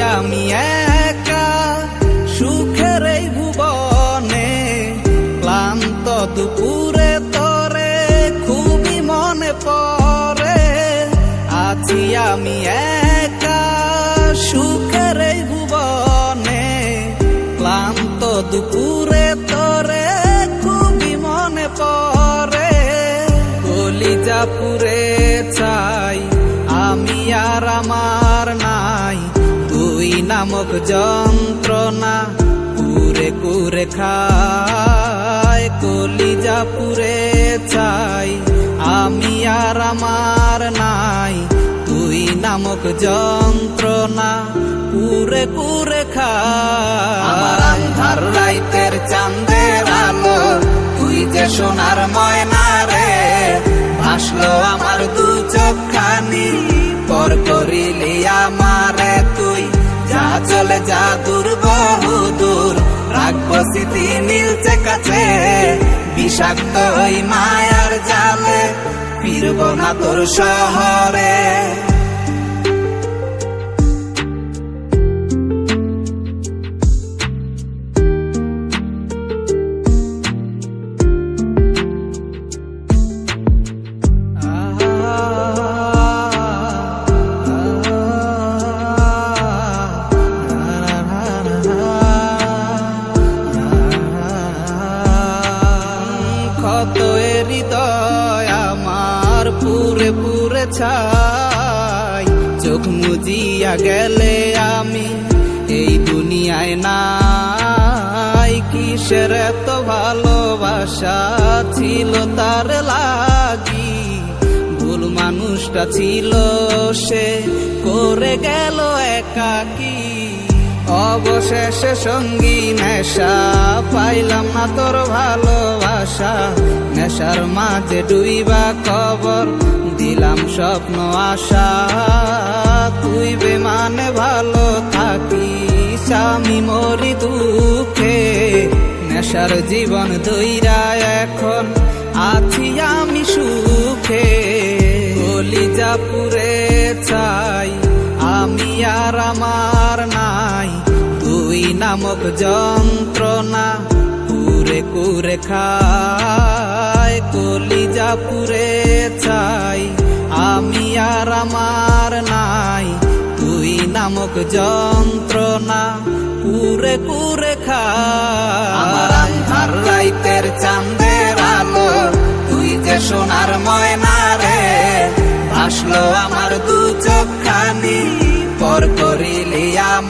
আমি একা সুখের এই ভুবনে, ক্লান্ত দুপুরে তরে, খুবই মনে পরে আছি আমি একা সুখের এই ভুবনে, ক্লান্ত দুপুরে তরে, খুবই মনে পরে কলি যা পুরে চাই আমি আর আমার নামক যন্ত্রণা কুরে কুরে খায়, কলিজা পুরে চাই আমি আর আমার নাই তুই নামক যন্ত্রণা কুরে কুরে খায়। যা চলে যা দূর বহু দূর রাখব স্মৃতি নীলচে কাছে, বিষাক্ত ওই মায়ার জালে, ফিরব না তোর শহরে। ক্ষত এ হৃদয় আমার পুরে পুরে ছাই। চোখ মুজিয়া গেলে আমি এই দুনিয়ায় নাই। কিসের এত ভালোবাসা ছিল তার লাগি? ভুল মানুষটা ছিল সে, করে গেল একাকি। অবশেষে সঙ্গী নেশা পাইলাম না তোর ভালোবাসা। নেশার মাঝে ডুইবা কবর, দিলাম স্বপ্ন, আশা। তুই বেমানে, ভালো থাকি আমি মরি দুঃখে। নেশার জীবন দইরা এখন আছি আমি সুখে। পুরে চাই, আমি আর আমার তুই নামক যন্ত্রণা কুরে কুরে খায়, কলিজা পুরে চাই আমি আর আমার নাই, তুই নামক যন্ত্রণা কুরে কুরে খায়। রাইতের চাঁদের আলো, তুই যে সোনার ময়না রে ভাসলো আমার দু চোখখানি, পর করিলি আমারে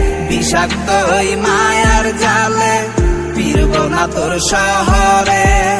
বিষাক্ত ওই মায়ার জালে ফিরব না তোর শহরে।